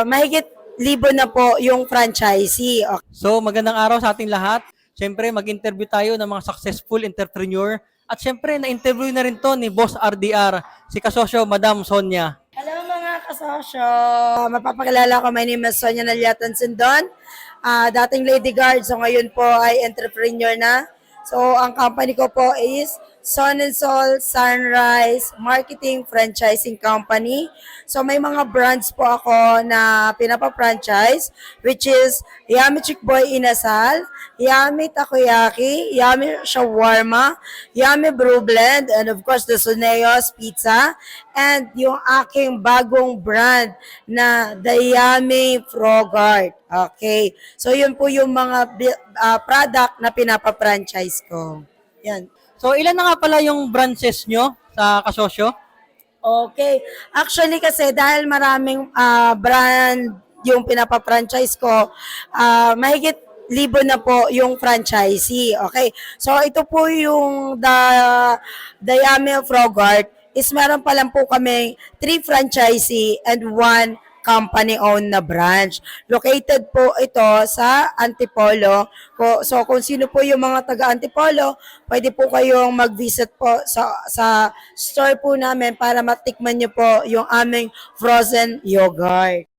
ah, mahigit libo na po yung franchisee. Okay. So, magandang araw sa ating lahat. Siyempre, mag-interview tayo ng mga successful entrepreneur. At siyempre, na-interview na rin to ni Boss RDR, si kasosyo Madam Sonia. Hello mga kasosyo! Mapapakilala ko, my name is Sonia Nalyatan Sindon. Ah, dating Lady Guard, so ngayon po ay entrepreneur na. So, ang company ko po is Sun and Sol Sunrise Marketing Franchising Company. So, may mga brands po ako na pinapa-franchise, which is Yummy Chick Boy Inasal, Yummy Takoyaki, Yummy Shawarma, Yummy Brew Blend, and of course, the Suneos Pizza, and yung aking bagong brand na The Yummy Frogart. Okay. So, yun po yung mga ah, product na pinapa-franchise ko. Yan. So, ilan na nga pala yung branches nyo sa kasosyo? Okay. Actually kasi dahil maraming ah, brand yung pinapa-franchise ko, ah, mahigit libo na po yung franchisee. Okay. So ito po yung the the Yummy Frogart is meron pa lang po kami three franchisee and one company-owned na branch. Located po ito sa Antipolo. So kung sino po yung mga taga Antipolo, pwede po kayong mag-visit po sa sa store po namin para matikman niyo po yung aming frozen yogurt.